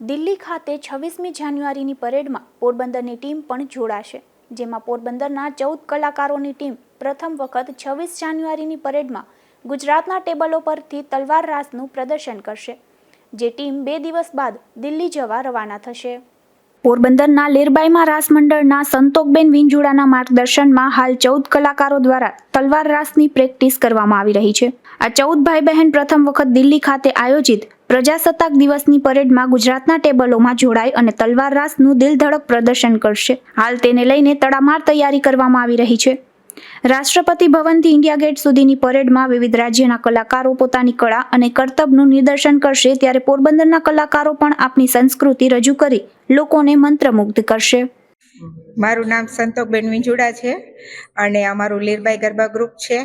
દિલ્હી ખાતે છવ્વીસમી જાન્યુઆરીની પરેડમાં પોરબંદરની ટીમ પણ જોડાશે. જેમાં પોરબંદરના ચૌદ કલાકારોની ટીમ પ્રથમ વખત છવ્વીસ જાન્યુઆરીની પરેડમાં ગુજરાતના ટેબલો પરથી તલવાર રાસનું પ્રદર્શન કરશે. જે ટીમ બે દિવસ બાદ દિલ્હી જવા રવાના થશે. પોરબંદરના લેરબાઈમાં રાસ મંડળના સંતોકબેન વિંજુડાના માર્ગદર્શનમાં હાલ ચૌદ કલાકારો દ્વારા તલવાર રાસની પ્રેક્ટિસ કરવામાં આવી રહી છે. આ ચૌદ ભાઈ બહેન પ્રથમ વખત દિલ્હી ખાતે આયોજિત પ્રજાસત્તાક દિવસની પરેડમાં ગુજરાતના ટેબલોમાં જોડાઈ અને તલવાર રાસનું દિલધડક પ્રદર્શન કરશે. હાલ તેને લઈને તડામાર તૈયારી કરવામાં આવી રહી છે. રાષ્ટ્રપતિ ભવનથી ઇન્ડિયા ગેટ સુધીની પરેડમાં વિવિધ રાજ્યના કલાકારો પોતાની કળા અને કર્તબનું નિદર્શન કરશે, ત્યારે પોરબંદરના કલાકારો પણ આપણી સંસ્કૃતિ રજૂ કરી લોકોને મંત્રમુગ્ધ કરશે. મારું નામ સંતોકબેન વિંજુડા છે અને અમારું લીરબાઈ ગરબા ગ્રુપ છે.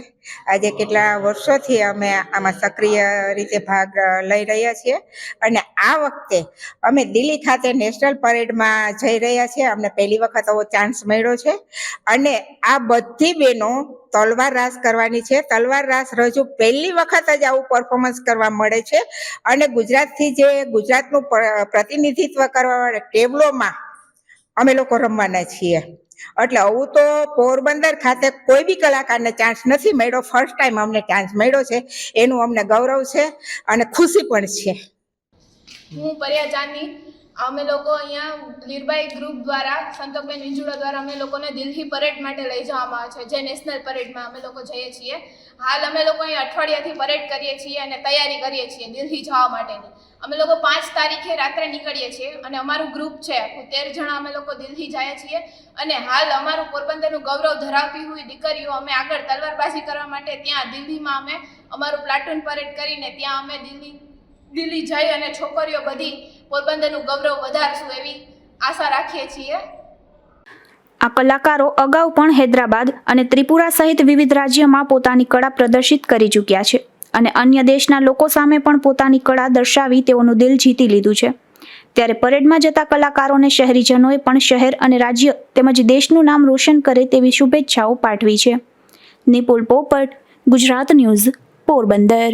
આજે કેટલા વર્ષોથી અમે આમાં સક્રિય રીતે ભાગ લઈ રહ્યા છીએ. અને આ વખતે અમે દિલ્હી ખાતે નેશનલ પરેડમાં જઈ રહ્યા છીએ. અમને પહેલી વખત આવો ચાન્સ મળ્યો છે. અને આ બધી બહેનો તલવાર રાસ કરવાની છે. તલવાર રાસ રજૂ પહેલી વખત જ આવું પરફોર્મન્સ કરવા મળે છે. અને ગુજરાતથી જે ગુજરાતનું પ્રતિનિધિત્વ કરવા ટેબલોમાં અમે લોકો રમવાના છીએ. એટલે આવું તો પોરબંદર ખાતે કોઈ બી કલાકારને ચાન્સ નથી મળ્યો. ફર્સ્ટ ટાઈમ અમને ચાન્સ મળ્યો છે. એનું અમને ગૌરવ છે અને ખુશી પણ છે. હું પર્યા ચાંદની અમે લોકો અહીંયા લીરબાઈ ગ્રુપ દ્વારા સંતોકબેન વિંજુડા દ્વારા અમે લોકોને દિલ્હી પરેડ માટે લઈ જવામાં આવે છે. જે નેશનલ પરેડમાં અમે લોકો જઈએ છીએ. હાલ અમે લોકો અહીં અઠવાડિયાથી પરેડ કરીએ છીએ અને તૈયારી કરીએ છીએ દિલ્હી જવા માટેની. અમે લોકો પાંચ તારીખે રાત્રે નીકળીએ છીએ અને અમારું ગ્રુપ છે આખું તેર જણા અમે લોકો દિલ્હી જઈએ છીએ. અને હાલ અમારું પોરબંદરનું ગૌરવ ધરાવતી હોય દીકરીઓ અમે આગળ તલવારબાજી કરવા માટે ત્યાં દિલ્હીમાં અમે અમારું પ્લાટૂન પરેડ કરીને ત્યાં અમે દિલ્હી દિલ્હી જઈ અને છોકરીઓ બધી પોરબંદરનું ગૌરવ વધારશું એવી આશા રાખીએ છીએ. આ કલાકારો અગાઉ પણ હૈદરાબાદ અને ત્રિપુરા સહિત વિવિધ રાજ્યમાં પોતાની કળા પ્રદર્શિત કરી ચૂક્યા છે અને અન્ય દેશના લોકો સામે પણ પોતાની કળા દર્શાવી તેઓનું દિલ જીતી લીધું છે. ત્યારે પરેડમાં જતા કલાકારોને શહેરીજનોએ પણ શહેર અને રાજ્ય તેમજ દેશનું નામ રોશન કરે તેવી શુભેચ્છાઓ પાઠવી છે. નિપુલ પોપટ, ગુજરાત ન્યૂઝ, પોરબંદર.